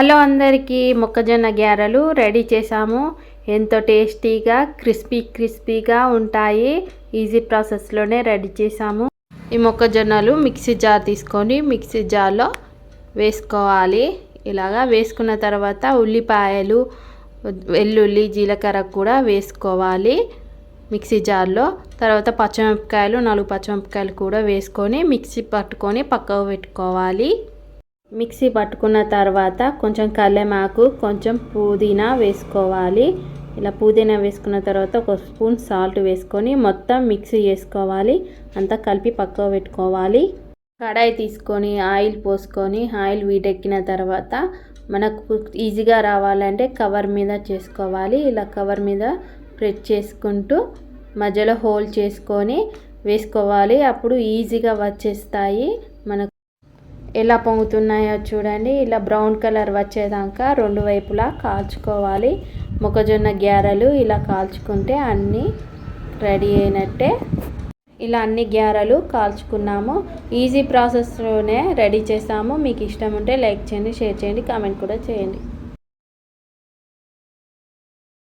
Hello అందరికీ మొక్కజొన్న గ్యారెలు ready చేసాము ఎంతో టేస్టీగా క్రిస్పీ క్రిస్పీగా ఉంటాయి. ఈజీ ప్రాసెస్లోనే రెడీ చేసాము ఈ మొక్కజొన్నలు మిక్సీ జార్ తీసుకొని మిక్సీ జార్లో వేసుకోవాలి. ఇలాగా వేసుకున్న తర్వాత ఉల్లిపాయలు వెల్లుల్లి జీలకర్ర కూడా వేసుకోవాలి మిక్సీ జార్లో. తర్వాత పచ్చిమిరపకాయలు నాలుగు పచ్చిమిరపకాయలు కూడా వేసుకొని మిక్సీ పట్టుకొని పక్కకు పెట్టుకోవాలి. మిక్సీ పట్టుకున్న తర్వాత కొంచెం కల్లెమాకు కొంచెం పుదీనా వేసుకోవాలి. ఇలా పుదీనా వేసుకున్న తర్వాత ఒక స్పూన్ సాల్ట్ వేసుకొని మొత్తం మిక్సీ చేసుకోవాలి. అంతా కలిపి పక్కకు పెట్టుకోవాలి. కడాయి తీసుకొని ఆయిల్ పోసుకొని ఆయిల్ వీడెక్కిన తర్వాత మనకు ఈజీగా రావాలంటే కవర్ మీద చేసుకోవాలి. ఇలా కవర్ మీద ప్రెస్ చేసుకుంటూ మధ్యలో హోల్ చేసుకొని వేసుకోవాలి. అప్పుడు ఈజీగా వచ్చేస్తాయి. ఎలా పొంగుతున్నాయో చూడండి. ఇలా బ్రౌన్ కలర్ వచ్చేదాకా రెండు వైపులా కాల్చుకోవాలి. మొక్కజొన్న గ్యారెలు ఇలా కాల్చుకుంటే అన్నీ రెడీ అయినట్టే. ఇలా అన్ని గ్యారెలు కాల్చుకున్నాము. ఈజీ ప్రాసెస్లోనే రెడీ చేసాము. మీకు ఇష్టం ఉంటే లైక్ చేయండి షేర్ చేయండి కామెంట్ కూడా చేయండి.